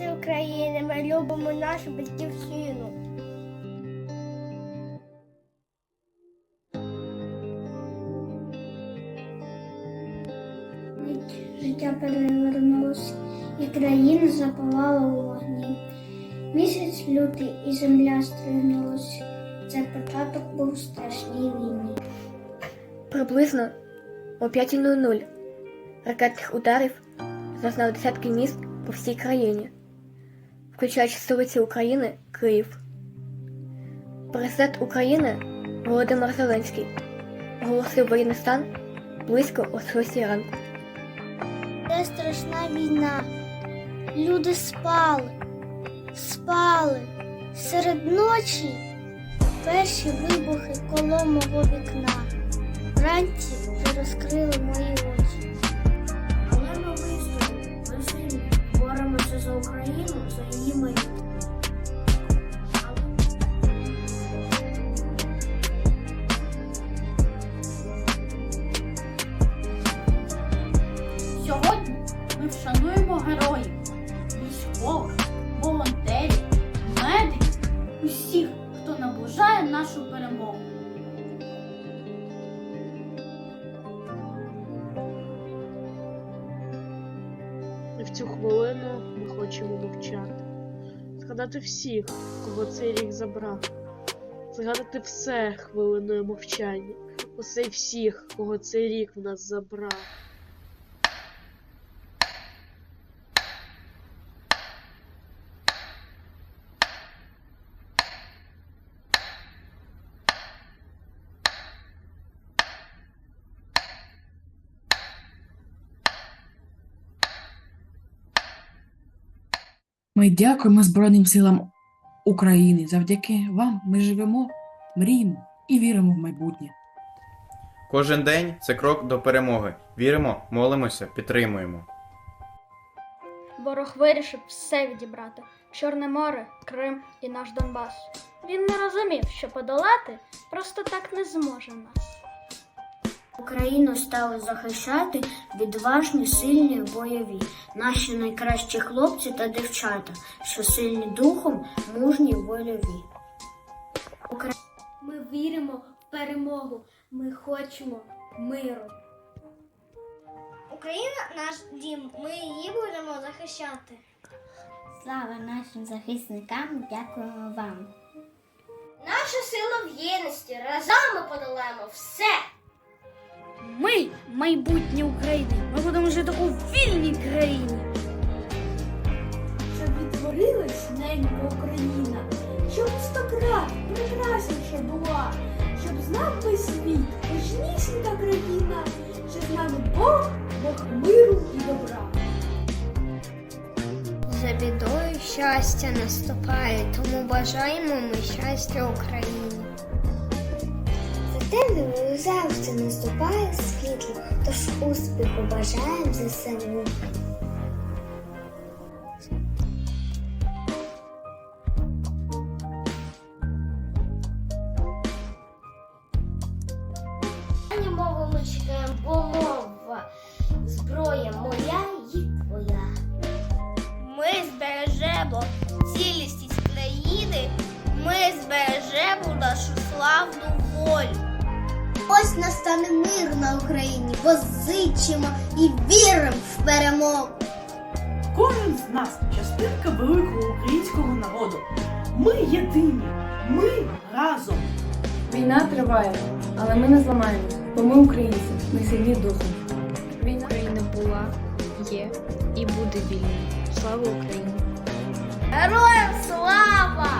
Діти України, ми любимо нашу батьківщину. Життя перевернулося, і країна запалала у вогні. Місяць лютий і земля стригнулась. Це початок був страшній війні. Приблизно о 5.00 ракетних ударів зазнали десятки міст по всій країні, включаючи столицю України Київ. Президент України Володимир Зеленський оголосив воєнний стан близько о 6 ранку. Це страшна війна. Люди спали, спали. Серед ночі перші вибухи коло мого вікна. Вранці вже розкрили мої очі. Боремося за Україну, за її майбутнє. Сьогодні ми вшануємо героїв, військових, волонтерів, медиків, усіх, хто наближає нашу перемогу. І в цю хвилину ми хочемо мовчати, згадати всіх, кого цей рік забрав, згадати все хвилиною мовчання, усе всіх, кого цей рік в нас забрав. Ми дякуємо Збройним силам України. Завдяки вам ми живемо, мріємо і віримо в майбутнє. Кожен день це крок до перемоги. Віримо, молимося, підтримуємо. Ворог вирішив все відібрати: Чорне море, Крим і наш Донбас. Він не розумів, що подолати просто так не зможе нас. Україну стали захищати відважні, сильні, бойові, наші найкращі хлопці та дівчата, що сильні духом, мужні, вольові. Ми віримо в перемогу. Ми хочемо миру. Україна наш дім. Ми її будемо захищати. Слава нашим захисникам, дякуємо вам. Наша сила в єдності. Разом ми подолаємо все. Ми майбутнє України. Ми будемо жити у вільній країні. щоб відтворилась ненька Україна, щоб стократ прекрасніша була, щоб знав весь світ, кожнісінька країна, що з нами Бог, Бог миру і добра. За бідою щастя наступає, тому бажаємо ми щастя Україні. За темною завжди наступає світло, тож успіху бажаємо ЗСУ. Ані мову чекаємо, бо мова зброя моя і твоя. Ми збережемо цілісність країни, ми збережемо нашу славну волю. Ось настане мир на Україні, бо зичимо і віримо в перемогу. Кожен з нас частинка великого українського народу. Ми єдині, ми разом. Війна триває, але ми не зламаємось, бо ми українці, ми сильні духом. Війна Україна була, є і буде вільною. Слава Україні! Героям слава!